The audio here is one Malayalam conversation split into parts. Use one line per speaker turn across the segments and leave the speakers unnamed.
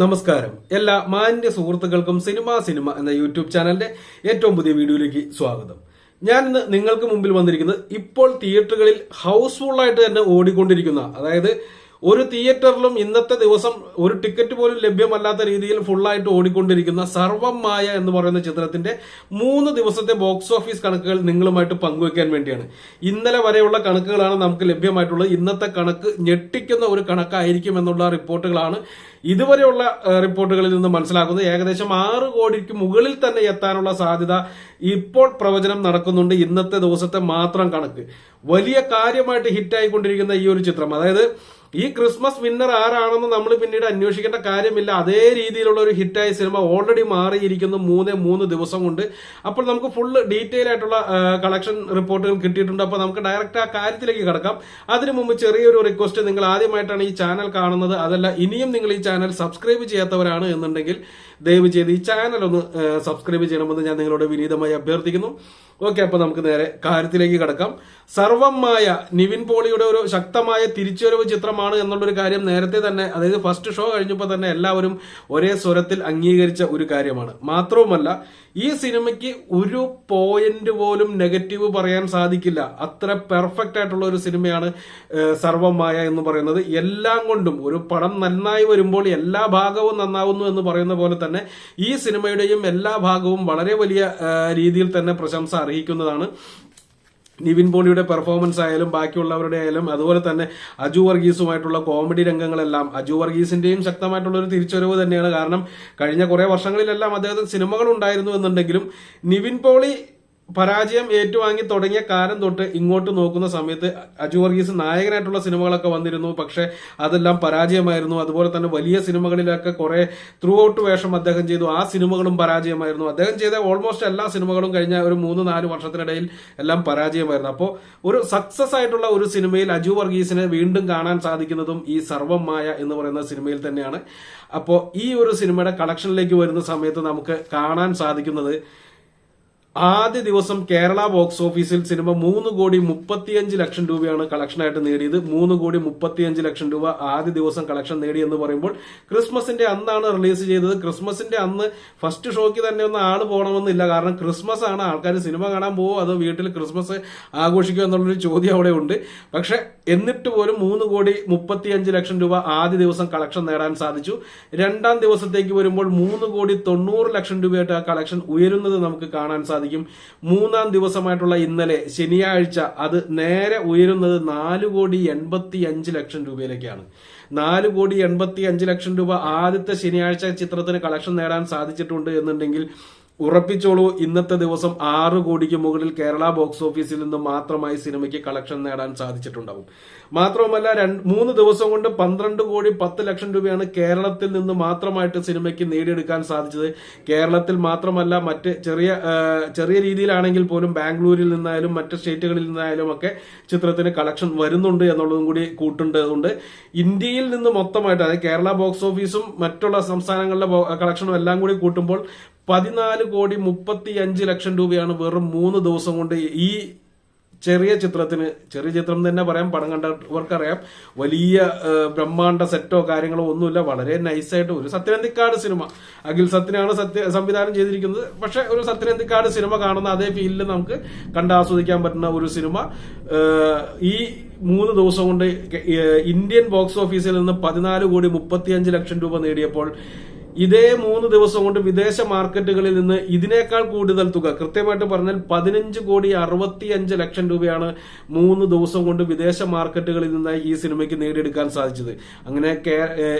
നമസ്കാരം. എല്ലാ മാന്യ സുഹൃത്തുക്കൾക്കും സിനിമ സിനിമ എന്ന യൂട്യൂബ് ചാനലിന്റെ ഏറ്റവും പുതിയ വീഡിയോയിലേക്ക് സ്വാഗതം. ഞാൻ ഇന്ന് നിങ്ങൾക്ക് മുമ്പിൽ വന്നിരിക്കുന്നത് ഇപ്പോൾ തിയേറ്ററുകളിൽ ഹൗസ്ഫുൾ ആയിട്ട് തന്നെ ഓടിക്കൊണ്ടിരിക്കുന്ന അതായത് ഒരു തിയേറ്ററിലും ഇന്നത്തെ ദിവസം ഒരു ടിക്കറ്റ് പോലും ലഭ്യമല്ലാത്ത രീതിയിൽ ഫുള്ളായിട്ട് ഓടിക്കൊണ്ടിരിക്കുന്ന സർവം മായ എന്ന് പറയുന്ന ചിത്രത്തിന്റെ മൂന്ന് ദിവസത്തെ ബോക്സ് ഓഫീസ് കണക്കുകൾ നിങ്ങളുമായിട്ട് പങ്കുവയ്ക്കാൻ വേണ്ടിയാണ്. ഇന്നലെ വരെയുള്ള കണക്കുകളാണ് നമുക്ക് ലഭ്യമായിട്ടുള്ളത്. ഇന്നത്തെ കണക്ക് ഞെട്ടിക്കുന്ന ഒരു കണക്കായിരിക്കും എന്നുള്ള റിപ്പോർട്ടുകളാണ് ഇതുവരെയുള്ള റിപ്പോർട്ടുകളിൽ നിന്ന് മനസ്സിലാക്കുന്നത് ഏകദേശം ആറ് കോടിക്ക് മുകളിൽ തന്നെ എത്താനുള്ള സാധ്യത ഇപ്പോൾ പ്രവചനം നടക്കുന്നുണ്ട്. ഇന്നത്തെ ദിവസത്തെ മാത്രം കണക്ക്. വലിയ കാര്യമായിട്ട് ഹിറ്റായിക്കൊണ്ടിരിക്കുന്ന ഈ ഒരു ചിത്രം. അതായത് ഈ ക്രിസ്മസ് വിന്നർ ആരാണെന്ന് നമ്മൾ പിന്നീട് അന്വേഷിക്കേണ്ട കാര്യമില്ല. അതേ രീതിയിലുള്ള ഒരു ഹിറ്റായ സിനിമ ഓൾറെഡി മാറിയിരിക്കുന്നു മൂന്ന് മൂന്ന് ദിവസം കൊണ്ട്. അപ്പോൾ നമുക്ക് ഫുള്ള് ഡീറ്റെയിൽ ആയിട്ടുള്ള കളക്ഷൻ റിപ്പോർട്ടുകൾ കിട്ടിയിട്ടുണ്ട്. അപ്പോൾ നമുക്ക് ഡയറക്റ്റ് ആ കാര്യത്തിലേക്ക് കിടക്കാം. അതിനു മുമ്പ് ചെറിയൊരു റിക്വസ്റ്റ് നിങ്ങൾ ആദ്യമായിട്ടാണ് ഈ ചാനൽ കാണുന്നത്. അതല്ല ഇനിയും നിങ്ങൾ ഈ ചാനൽ സബ്സ്ക്രൈബ് ചെയ്യാത്തവരാണ് എന്നുണ്ടെങ്കിൽ ദയവ് ചെയ്ത് ഈ ചാനൽ ഒന്ന് സബ്സ്ക്രൈബ് ചെയ്യണമെന്ന് ഞാൻ നിങ്ങളോട് വിനീതമായി അഭ്യർത്ഥിക്കുന്നു. ഓക്കെ അപ്പൊ നമുക്ക് നേരെ കാര്യത്തിലേക്ക് കിടക്കാം. സർവമായ നിവിൻ പോളിയുടെ ഒരു ശക്തമായ തിരിച്ചുവരവ് ചിത്രമാണ് എന്നുള്ളൊരു കാര്യം നേരത്തെ തന്നെ അതായത് ഫസ്റ്റ് ഷോ കഴിഞ്ഞപ്പോൾ തന്നെ എല്ലാവരും ഒരേ സ്വരത്തിൽ അംഗീകരിച്ച ഒരു കാര്യമാണ്. മാത്രവുമല്ല ഈ സിനിമയ്ക്ക് ഒരു പോയിന്റ് പോലും നെഗറ്റീവ് പറയാൻ സാധിക്കില്ല. അത്ര പെർഫെക്റ്റ് ആയിട്ടുള്ള ഒരു സിനിമയാണ് സർവമായ എന്ന് പറയുന്നത്. എല്ലാം കൊണ്ടും ഒരു പടം നന്നായി വരുമ്പോൾ എല്ലാ ഭാഗവും നന്നാവുന്നു എന്ന് പറയുന്ന പോലെ തന്നെ ഈ സിനിമയുടെയും എല്ലാ ഭാഗവും വളരെ വലിയ രീതിയിൽ തന്നെ പ്രശംസ അർഹിക്കുന്നതാണ്. നിവിൻ പോളിയുടെ പെർഫോമൻസ് ആയാലും ബാക്കിയുള്ളവരുടെ ആയാലും അതുപോലെ തന്നെ അജു വർഗീസുമായിട്ടുള്ള കോമഡി രംഗങ്ങളെല്ലാം അജു വർഗീസിന്റെയും ശക്തമായിട്ടുള്ള ഒരു തിരിച്ചുവരവ് തന്നെയാണ്. കാരണം കഴിഞ്ഞ കുറെ വർഷങ്ങളിലെല്ലാം അദ്ദേഹത്തിന് സിനിമകൾ ഉണ്ടായിരുന്നു എന്നുണ്ടെങ്കിലും നിവിൻ പോളി പരാജയം ഏറ്റുവാങ്ങി തുടങ്ങിയ കാലം തൊട്ട് ഇങ്ങോട്ട് നോക്കുന്ന സമയത്ത് അജു വർഗീസ് നായകനായിട്ടുള്ള സിനിമകളൊക്കെ വന്നിരുന്നു. പക്ഷെ അതെല്ലാം പരാജയമായിരുന്നു. അതുപോലെ തന്നെ വലിയ സിനിമകളിലൊക്കെ കുറെ ത്രൂ ഔട്ട് വേഷം അദ്ദേഹം ചെയ്തു. ആ സിനിമകളും പരാജയമായിരുന്നു. അദ്ദേഹം ചെയ്ത ഓൾമോസ്റ്റ് എല്ലാ സിനിമകളും കഴിഞ്ഞ ഒരു മൂന്ന് നാല് വർഷത്തിനിടയിൽ എല്ലാം പരാജയമായിരുന്നു. അപ്പോൾ ഒരു സക്സസ് ആയിട്ടുള്ള ഒരു സിനിമയിൽ അജു വർഗീസിനെ വീണ്ടും കാണാൻ സാധിക്കുന്നതും ഈ സർവം മായ എന്ന് പറയുന്ന സിനിമയിൽ തന്നെയാണ്. അപ്പോൾ ഈ ഒരു സിനിമയുടെ കളക്ഷനിലേക്ക് വരുന്ന സമയത്ത് നമുക്ക് കാണാൻ സാധിക്കുന്നത് ആദ്യ ദിവസം കേരള ബോക്സ് ഓഫീസിൽ സിനിമ മൂന്ന് കോടി മുപ്പത്തിയഞ്ച് ലക്ഷം രൂപയാണ് കളക്ഷനായിട്ട് നേടിയത്. മൂന്ന് കോടി മുപ്പത്തിയഞ്ച് ലക്ഷം രൂപ ആദ്യ ദിവസം കളക്ഷൻ നേടി എന്ന് പറയുമ്പോൾ ക്രിസ്മസിന്റെ അന്നാണ് റിലീസ് ചെയ്തത്. ക്രിസ്മസിന്റെ അന്ന് ഫസ്റ്റ് ഷോയ്ക്ക് തന്നെ ഒന്ന് ആൾ പോകണമെന്നില്ല. കാരണം ക്രിസ്മസ് ആണ്. ആൾക്കാർ സിനിമ കാണാൻ പോകുമോ അതോ വീട്ടിൽ ക്രിസ്മസ് ആഘോഷിക്കുക എന്നുള്ളൊരു ചോദ്യം അവിടെ ഉണ്ട്. പക്ഷെ എന്നിട്ട് പോലും മൂന്ന് കോടി മുപ്പത്തിയഞ്ച് ലക്ഷം രൂപ ആദ്യ ദിവസം കളക്ഷൻ നേടാൻ സാധിച്ചു. രണ്ടാം ദിവസത്തേക്ക് വരുമ്പോൾ മൂന്ന് കോടി തൊണ്ണൂറ് ലക്ഷം രൂപയായിട്ട് ആ കളക്ഷൻ ഉയരുന്നത് നമുക്ക് കാണാൻ സാധിക്കും. മൂന്നാം ദിവസമായിട്ടുള്ള ഇന്നലെ ശനിയാഴ്ച അത് നേരെ ഉയരുന്നത് നാല് കോടി എൺപത്തി അഞ്ച് ലക്ഷം രൂപയിലേക്കാണ്. നാല് കോടി എൺപത്തി അഞ്ച് ലക്ഷം രൂപ ആദ്യത്തെ ശനിയാഴ്ച ചിത്രത്തിന് കളക്ഷൻ നേടാൻ സാധിച്ചിട്ടുണ്ട് എന്നുണ്ടെങ്കിൽ ഉറപ്പിച്ചോളൂ. ഇന്നത്തെ ദിവസം ആറ് കോടിക്ക് മുകളിൽ കേരള ബോക്സ് ഓഫീസിൽ നിന്ന് മാത്രമായി സിനിമയ്ക്ക് കളക്ഷൻ നേടാൻ സാധിച്ചിട്ടുണ്ടാവും. മാത്രവുമല്ല മൂന്ന് ദിവസം കൊണ്ട് പന്ത്രണ്ട് കോടി പത്ത് ലക്ഷം രൂപയാണ് കേരളത്തിൽ നിന്ന് മാത്രമായിട്ട് സിനിമയ്ക്ക് നേടിയെടുക്കാൻ സാധിച്ചത്. കേരളത്തിൽ മാത്രമല്ല മറ്റ് ചെറിയ ചെറിയ രീതിയിലാണെങ്കിൽ പോലും ബാംഗ്ലൂരിൽ നിന്നായാലും മറ്റ് സ്റ്റേറ്റുകളിൽ നിന്നായാലും ഒക്കെ ചിത്രത്തിന് കളക്ഷൻ വരുന്നുണ്ട് എന്നുള്ളതും കൂടി കൂട്ടേണ്ടതുണ്ട് ഇന്ത്യയിൽ നിന്ന് മൊത്തമായിട്ട് അതായത് കേരള ബോക്സ് ഓഫീസും മറ്റുള്ള സംസ്ഥാനങ്ങളിലെ കളക്ഷനും എല്ലാം കൂടി കൂട്ടുമ്പോൾ പതിനാല് കോടി മുപ്പത്തി അഞ്ച് ലക്ഷം രൂപയാണ് വെറും മൂന്ന് ദിവസം കൊണ്ട് ഈ ചെറിയ ചിത്രത്തിന് ചെറിയ ചിത്രം തന്നെ പറയാം പണം കണ്ടവർക്കറിയാം. വലിയ ബ്രഹ്മാണ്ട സെറ്റോ കാര്യങ്ങളോ ഒന്നുമില്ല. വളരെ നൈസായിട്ട് ഒരു സത്യനന്ദിക്കാട് സിനിമ. അഖിൽ സത്യനാണ് സത്യ സംവിധാനം ചെയ്തിരിക്കുന്നത്. പക്ഷെ ഒരു സത്യനന്ദിക്കാട് സിനിമ കാണുന്ന അതേ ഫീലിൽ നമുക്ക് കണ്ട് ആസ്വദിക്കാൻ പറ്റുന്ന ഒരു സിനിമ. ഈ മൂന്ന് ദിവസം കൊണ്ട് ഇന്ത്യൻ ബോക്സ് ഓഫീസിൽ നിന്ന് പതിനാല് കോടി മുപ്പത്തിയഞ്ച് ലക്ഷം രൂപ നേടിയപ്പോൾ ഇതേ മൂന്ന് ദിവസം കൊണ്ട് വിദേശ മാർക്കറ്റുകളിൽ നിന്ന് ഇതിനേക്കാൾ കൂടുതൽ തുക കൃത്യമായിട്ട് പറഞ്ഞാൽ പതിനഞ്ച് കോടി അറുപത്തി അഞ്ച് ലക്ഷം രൂപയാണ് മൂന്ന് ദിവസം കൊണ്ട് വിദേശ മാർക്കറ്റുകളിൽ നിന്ന് ഈ സിനിമയ്ക്ക് നേടിയെടുക്കാൻ സാധിച്ചത്. അങ്ങനെ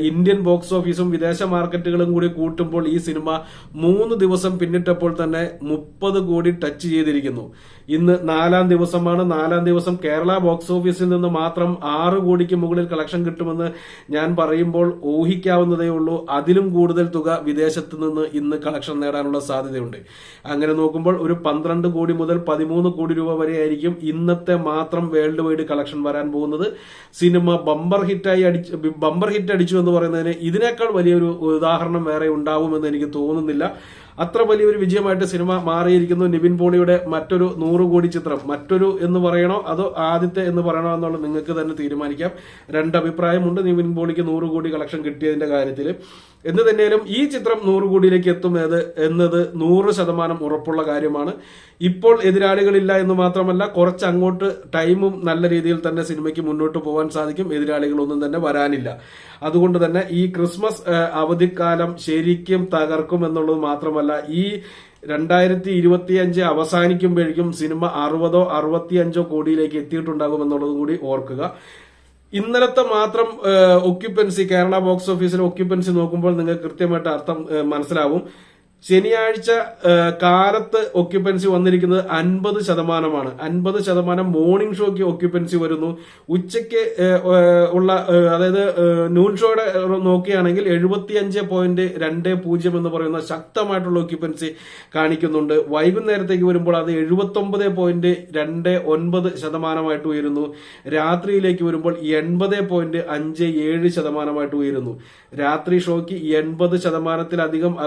ഇന്ത്യൻ ബോക്സ് ഓഫീസും വിദേശ മാർക്കറ്റുകളും കൂടി കൂട്ടുമ്പോൾ ഈ സിനിമ മൂന്ന് ദിവസം പിന്നിട്ടപ്പോൾ തന്നെ മുപ്പത് കോടി ടച്ച് ചെയ്തിരിക്കുന്നു. ഇന്ന് നാലാം ദിവസമാണ്. നാലാം ദിവസം കേരള ബോക്സ് ഓഫീസിൽ നിന്ന് മാത്രം ആറ് കോടിക്ക് മുകളിൽ കളക്ഷൻ കിട്ടുമെന്ന് ഞാൻ പറയുമ്പോൾ ഊഹിക്കാവുന്നതേ ഉള്ളൂ. അതിലും കൂടുതൽ തുക വിദേശത്ത് നിന്ന് ഇന്ന് കളക്ഷൻ നേടാനുള്ള സാധ്യതയുണ്ട്. അങ്ങനെ നോക്കുമ്പോൾ ഒരു പന്ത്രണ്ട് കോടി മുതൽ പതിമൂന്ന് കോടി രൂപ വരെ ആയിരിക്കും ഇന്നത്തെ മാത്രം വേൾഡ് വൈഡ് കളക്ഷൻ വരാൻ പോകുന്നത്. സിനിമ ബമ്പർ ഹിറ്റായി അടിച്ച് ബമ്പർ ഹിറ്റ് അടിച്ചു എന്ന് പറയുന്നതിന് ഇതിനേക്കാൾ വലിയൊരു ഉദാഹരണം വേറെ ഉണ്ടാവുമെന്ന് എനിക്ക് തോന്നുന്നില്ല. അത്ര വലിയൊരു വിജയമായിട്ട് സിനിമ മാറിയിരിക്കുന്നു. നിവിൻ പോളിയുടെ മറ്റൊരു നൂറ് കോടി ചിത്രം. മറ്റൊരു എന്ന് പറയണോ അതോ ആദ്യത്തെ എന്ന് പറയണോ എന്നുള്ളത് നിങ്ങൾക്ക് തന്നെ തീരുമാനിക്കാം. രണ്ട് അഭിപ്രായമുണ്ട് നിവിൻ പോളിക്ക് നൂറ് കോടി കളക്ഷൻ കിട്ടിയതിന്റെ കാര്യത്തിൽ എന്ന് തന്നെയാലും ഈ ചിത്രം നൂറ് കോടിയിലേക്ക് എത്തും എന്നത് നൂറ് ശതമാനം ഉറപ്പുള്ള കാര്യമാണ്. ഇപ്പോൾ എതിരാളികളില്ല എന്ന് മാത്രമല്ല കുറച്ച് അങ്ങോട്ട് ടൈമും നല്ല രീതിയിൽ തന്നെ സിനിമയ്ക്ക് മുന്നോട്ട് പോകാൻ സാധിക്കും. എതിരാളികളൊന്നും തന്നെ വരാനില്ല. അതുകൊണ്ട് തന്നെ ഈ ക്രിസ്മസ് അവധിക്കാലം ശരിക്കും തകർക്കും എന്നുള്ളത് മാത്രമല്ല ഈ രണ്ടായിരത്തി ഇരുപത്തി അഞ്ച് അവസാനിക്കുമ്പോഴേക്കും സിനിമ അറുപതോ അറുപത്തിയഞ്ചോ കോടിയിലേക്ക് എത്തിയിട്ടുണ്ടാകും എന്നുള്ളതും കൂടി ഓർക്കുക. ഇന്നലത്തെ മാത്രം ഒക്യുപ്പൻസി കേരള ബോക്സ് ഓഫീസിലെ ഒക്യുപ്പൻസി നോക്കുമ്പോൾ നിങ്ങൾക്ക് കൃത്യമായിട്ട് അർത്ഥം മനസ്സിലാവും. ശനിയാഴ്ച കാലത്ത് ഒക്യുപ്പൻസി വന്നിരിക്കുന്നത് അൻപത് ശതമാനമാണ്. അൻപത് ശതമാനം മോർണിംഗ് ഷോയ്ക്ക് ഒക്യുപ്പൻസി വരുന്നു. ഉച്ചയ്ക്ക് ഉള്ള അതായത് നൂൺ ഷോയുടെ നോക്കുകയാണെങ്കിൽ നോക്കുകയാണെങ്കിൽ എഴുപത്തിയഞ്ച് പോയിന്റ് രണ്ട് പൂജ്യം എന്ന് പറയുന്ന ശക്തമായിട്ടുള്ള ഒക്യുപ്പൻസി കാണിക്കുന്നുണ്ട്. വൈകുന്നേരത്തേക്ക് വരുമ്പോൾ അത് എഴുപത്തി ഒമ്പത് പോയിന്റ് രണ്ട് ഒൻപത് ശതമാനമായിട്ട് ഉയരുന്നു. രാത്രിയിലേക്ക് വരുമ്പോൾ എൺപത് പോയിന്റ് അഞ്ച് ഏഴ് ശതമാനമായിട്ട് ഉയരുന്നു. രാത്രി ഷോയ്ക്ക് എൺപത് ശതമാനത്തിലധികം ആ,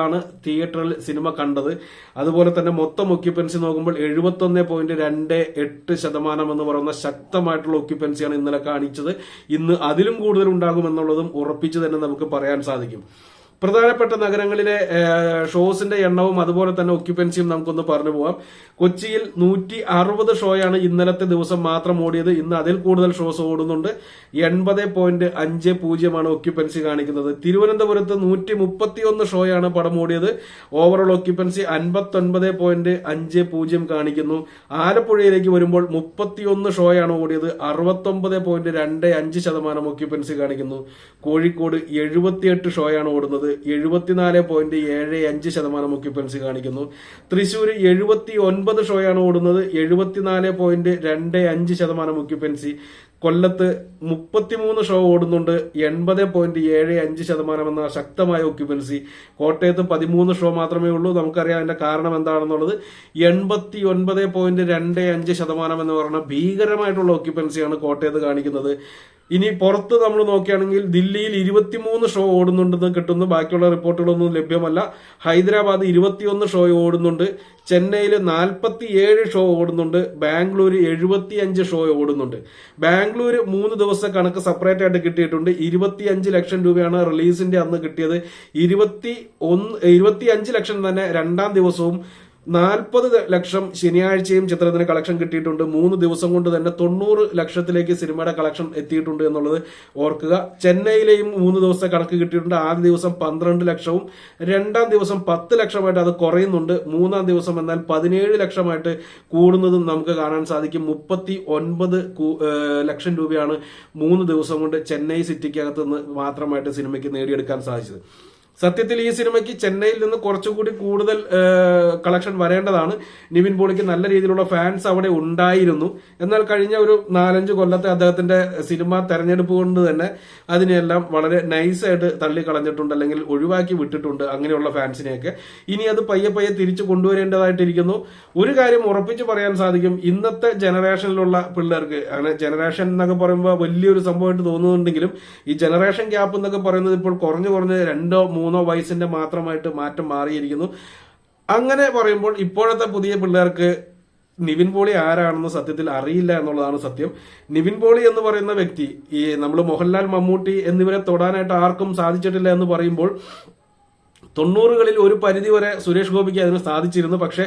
ആളുകളാണ് തിയേറ്ററിൽ സിനിമ കണ്ടത്. അതുപോലെ തന്നെ മൊത്തം ഒക്യുപ്പൻസി നോക്കുമ്പോൾ എഴുപത്തി ഒന്ന് പോയിന്റ് രണ്ട് എട്ട് ശതമാനം എന്ന് പറയുന്ന ശക്തമായിട്ടുള്ള ഒക്യുപ്പൻസിയാണ് ഇന്നലെ കാണിച്ചത്. ഇന്ന് അതിലും കൂടുതൽ ഉണ്ടാകുമെന്നുള്ളതും ഉറപ്പിച്ചു തന്നെ നമുക്ക് പറയാൻ സാധിക്കും. പ്രധാനപ്പെട്ട നഗരങ്ങളിലെ ഷോസിന്റെ എണ്ണവും അതുപോലെ തന്നെ ഒക്യുപ്പൻസിയും നമുക്കൊന്ന് പറഞ്ഞു പോവാം. കൊച്ചിയിൽ നൂറ്റി അറുപത് ഷോയാണ് ഇന്നലത്തെ ദിവസം മാത്രം ഓടിയത്. ഇന്ന് അതിൽ കൂടുതൽ ഷോസ് ഓടുന്നുണ്ട്. എൺപത് പോയിന്റ് അഞ്ച് പൂജ്യമാണ് ഒക്യുപ്പൻസി കാണിക്കുന്നത്. തിരുവനന്തപുരത്ത് നൂറ്റി മുപ്പത്തിയൊന്ന് ഷോയാണ് പടം ഓടിയത്. ഓവറോൾ ഒക്യുപ്പൻസി അൻപത്തൊൻപത് പോയിന്റ് അഞ്ച് പൂജ്യം കാണിക്കുന്നു. ആലപ്പുഴയിലേക്ക് വരുമ്പോൾ മുപ്പത്തിയൊന്ന് ഷോയാണ് ഓടിയത്. അറുപത്തൊമ്പത് പോയിന്റ് രണ്ട് അഞ്ച് ശതമാനം ഒക്യുപ്പൻസി കാണിക്കുന്നു. കോഴിക്കോട് എഴുപത്തിയെട്ട് ഷോയാണ് ഓടുന്നത്. എഴുപത്തിനാല് പോയിന്റ് ഏഴ് അഞ്ച് ശതമാനം ഒക്യുപ്പൻസി കാണിക്കുന്നു. തൃശ്ശൂർ എഴുപത്തി ഒൻപത് ഷോയാണ് ഓടുന്നത്. എഴുപത്തിനാല് പോയിന്റ് രണ്ട് അഞ്ച് ശതമാനം ഒക്യുപ്പൻസി കൊല്ലത്ത് മുപ്പത്തിമൂന്ന് ഷോ ഓടുന്നുണ്ട്. എൺപത് പോയിന്റ് ഏഴ് അഞ്ച് ശതമാനം എന്ന ശക്തമായ ഒക്യുപ്പൻസി കോട്ടയത്ത് പതിമൂന്ന് ഷോ മാത്രമേ ഉള്ളൂ. നമുക്കറിയാം അതിന്റെ കാരണം എന്താണെന്നുള്ളത്. എൺപത്തി ഒൻപത് പോയിന്റ് രണ്ട് അഞ്ച് ശതമാനം എന്ന് പറഞ്ഞ ഭീകരമായിട്ടുള്ള ഒക്യുപ്പൻസിയാണ് കോട്ടയത്ത് കാണിക്കുന്നത്. ഇനി പുറത്ത് നമ്മൾ നോക്കുകയാണെങ്കിൽ ദില്ലിയിൽ ഇരുപത്തിമൂന്ന് ഷോ ഓടുന്നുണ്ടെന്ന് കിട്ടുന്നു. ബാക്കിയുള്ള റിപ്പോർട്ടുകളൊന്നും ലഭ്യമല്ല. ഹൈദരാബാദ് ഇരുപത്തിയൊന്ന് ഷോ ഓടുന്നുണ്ട്. ചെന്നൈയിൽ നാൽപ്പത്തി ഏഴ് ഷോ ഓടുന്നുണ്ട്. ബാംഗ്ലൂർ എഴുപത്തി അഞ്ച് ഷോ ഓടുന്നുണ്ട്. ബാംഗ്ലൂർ മൂന്ന് ദിവസത്തെ കണക്ക് സെപ്പറേറ്റ് ആയിട്ട് കിട്ടിയിട്ടുണ്ട്. ഇരുപത്തി അഞ്ച് ലക്ഷം രൂപയാണ് റിലീസിന്റെ അന്ന് കിട്ടിയത്. ഇരുപത്തി ഒന്ന് ഇരുപത്തി അഞ്ച് ലക്ഷം തന്നെ രണ്ടാം ദിവസവും നാൽപ്പത് ലക്ഷം ശനിയാഴ്ചയും ചിത്രത്തിന് കളക്ഷൻ കിട്ടിയിട്ടുണ്ട്. മൂന്ന് ദിവസം കൊണ്ട് തന്നെ തൊണ്ണൂറ് ലക്ഷത്തിലേക്ക് സിനിമയുടെ കളക്ഷൻ എത്തിയിട്ടുണ്ട് എന്നുള്ളത് ഓർക്കുക. ചെന്നൈയിലെയും മൂന്ന് ദിവസത്തെ കണക്ക് കിട്ടിയിട്ടുണ്ട്. ആദ്യ ദിവസം പന്ത്രണ്ട് ലക്ഷവും രണ്ടാം ദിവസം പത്ത് ലക്ഷമായിട്ട് അത് കുറയുന്നുണ്ട്. മൂന്നാം ദിവസം എന്നാൽ പതിനേഴ് ലക്ഷമായിട്ട് കൂടുന്നതും നമുക്ക് കാണാൻ സാധിക്കും. മുപ്പത്തി ഒൻപത് ലക്ഷം രൂപയാണ് മൂന്ന് ദിവസം കൊണ്ട് ചെന്നൈ സിറ്റിക്കകത്ത് നിന്ന് മാത്രമായിട്ട് സിനിമയ്ക്ക് നേടിയെടുക്കാൻ സാധിച്ചത്. സത്യത്തിൽ ഈ സിനിമയ്ക്ക് ചെന്നൈയിൽ നിന്ന് കുറച്ചുകൂടി കൂടുതൽ കളക്ഷൻ വരേണ്ടതാണ്. നിവിൻ പോളിക്ക് നല്ല രീതിയിലുള്ള ഫാൻസ് അവിടെ ഉണ്ടായിരുന്നു. എന്നാൽ കഴിഞ്ഞ ഒരു നാലഞ്ച് കൊല്ലത്തെ അദ്ദേഹത്തിന്റെ സിനിമ തെരഞ്ഞെടുപ്പ് കൊണ്ട് തന്നെ അതിനെല്ലാം വളരെ നൈസായിട്ട് തള്ളിക്കളഞ്ഞിട്ടുണ്ട് അല്ലെങ്കിൽ ഒഴിവാക്കി വിട്ടിട്ടുണ്ട് അങ്ങനെയുള്ള ഫാൻസിനെയൊക്കെ ഇനി അത് പയ്യെ പയ്യെ തിരിച്ചു കൊണ്ടുവരേണ്ടതായിട്ടിരിക്കുന്നു. ഒരു കാര്യം ഉറപ്പിച്ചു പറയാൻ സാധിക്കും ഇന്നത്തെ ജനറേഷനിലുള്ള പിള്ളേർക്ക് അങ്ങനെ ജനറേഷൻ എന്നൊക്കെ പറയുമ്പോൾ വലിയൊരു സംഭവമായിട്ട് തോന്നുന്നുണ്ടെങ്കിലും ഈ ജനറേഷൻ ഗ്യാപ്പ് എന്നൊക്കെ പറയുന്നത് ഇപ്പോൾ കുറഞ്ഞു കുറഞ്ഞ് രണ്ടോ മൂന്നോ വയസ്സിന്റെ മാത്രമായിട്ട് മാറ്റം മാറിയിരിക്കുന്നു. അങ്ങനെ പറയുമ്പോൾ ഇപ്പോഴത്തെ പുതിയ പിള്ളേർക്ക് നിവിൻ പോളി ആരാണെന്ന് സത്യത്തിൽ അറിയില്ല എന്നുള്ളതാണ് സത്യം. നിവിൻ പോളി എന്ന് പറയുന്ന വ്യക്തി ഈ നമ്മൾ മോഹൻലാൽ മമ്മൂട്ടി എന്നിവരെ തൊടാനായിട്ട് ആർക്കും സാധിച്ചിട്ടില്ല എന്ന് പറയുമ്പോൾ തൊണ്ണൂറുകളിൽ ഒരു പരിധി വരെ സുരേഷ് ഗോപിക്ക് അതിന് സാധിച്ചിരുന്നു. പക്ഷെ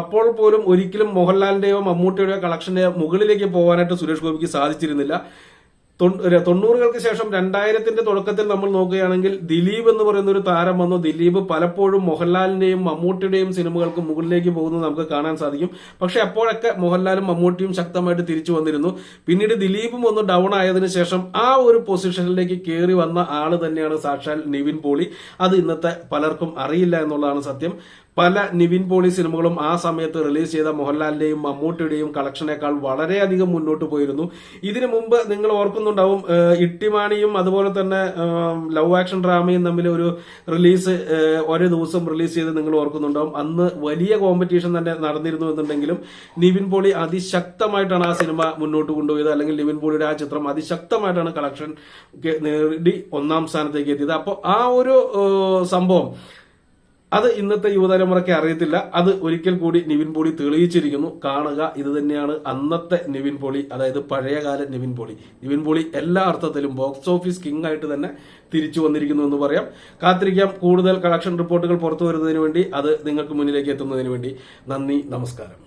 അപ്പോൾ പോലും ഒരിക്കലും മോഹൻലാലിന്റെയോ മമ്മൂട്ടിയുടെയോ കളക്ഷന്റെ മുകളിലേക്ക് പോകാനായിട്ട് സുരേഷ് ഗോപിക്ക് സാധിച്ചിരുന്നില്ല. തൊണ്ണൂറുകൾക്ക് ശേഷം രണ്ടായിരത്തിന്റെ തുടക്കത്തിൽ നമ്മൾ നോക്കുകയാണെങ്കിൽ ദിലീപ് എന്ന് പറയുന്ന ഒരു താരം വന്നു. ദിലീപ് പലപ്പോഴും മോഹൻലാലിന്റെയും മമ്മൂട്ടിയുടെയും സിനിമകൾക്ക് മുകളിലേക്ക് പോകുന്നത് നമുക്ക് കാണാൻ സാധിക്കും. പക്ഷെ അപ്പോഴൊക്കെ മോഹൻലാലും മമ്മൂട്ടിയും ശക്തമായിട്ട് തിരിച്ചു വന്നിരുന്നു. പിന്നീട് ദിലീപും ഒന്ന് ഡൗൺ ആയതിനു ശേഷം ആ ഒരു പൊസിഷനിലേക്ക് കയറി വന്ന ആൾ തന്നെയാണ് സാക്ഷാൽ നിവിൻ പോളി. അത് ഇന്നത്തെ പലർക്കും അറിയില്ല എന്നുള്ളതാണ് സത്യം. പല നിവിൻ പോളി സിനിമകളും ആ സമയത്ത് റിലീസ് ചെയ്ത മോഹൻലാലിന്റെയും മമ്മൂട്ടിയുടെയും കളക്ഷനേക്കാൾ വളരെയധികം മുന്നോട്ട് പോയിരുന്നു. ഇതിനു മുമ്പ് നിങ്ങൾ ഓർക്കുന്നുണ്ടാവും ഇട്ടിമാണിയും അതുപോലെ തന്നെ ലവ് ആക്ഷൻ ഡ്രാമയും തമ്മിൽ ഒരു റിലീസ് ഒരേ ദിവസം റിലീസ് ചെയ്ത് നിങ്ങൾ ഓർക്കുന്നുണ്ടാവും. അന്ന് വലിയ കോമ്പറ്റീഷൻ തന്നെ നടന്നിരുന്നു എന്നുണ്ടെങ്കിലും നിവിൻ പോളി അതിശക്തമായിട്ടാണ് ആ സിനിമ മുന്നോട്ട് കൊണ്ടുപോയത്. അല്ലെങ്കിൽ നിവിൻ പോളിയുടെ ആ ചിത്രം അതിശക്തമായിട്ടാണ് കളക്ഷൻ നേടി ഒന്നാം സ്ഥാനത്തേക്ക് എത്തിയത്. അപ്പോൾ ആ ഒരു സംഭവം അത് ഇന്നത്തെ യുവതലമുറയ്ക്ക് അറിയത്തില്ല. അത് ഒരിക്കൽ കൂടി നിവിൻ പോളി തെളിയിച്ചിരിക്കുന്നു. കാണുക ഇത് തന്നെയാണ് അന്നത്തെ നിവിൻ പോളി അതായത് പഴയകാല നിവിൻ പോളി. നിവിൻ പോളി എല്ലാ അർത്ഥത്തിലും ബോക്സ് ഓഫീസ് കിങ് ആയിട്ട് തന്നെ തിരിച്ചു വന്നിരിക്കുന്നു എന്ന് പറയാം. കാത്തിരിക്കാം. കൂടുതൽ കളക്ഷൻ റിപ്പോർട്ടുകൾ പുറത്തു വരുന്നതിന് വേണ്ടി അത് നിങ്ങൾക്ക് മുന്നിലേക്ക് എത്തുന്നതിന് വേണ്ടി. നന്ദി നമസ്കാരം.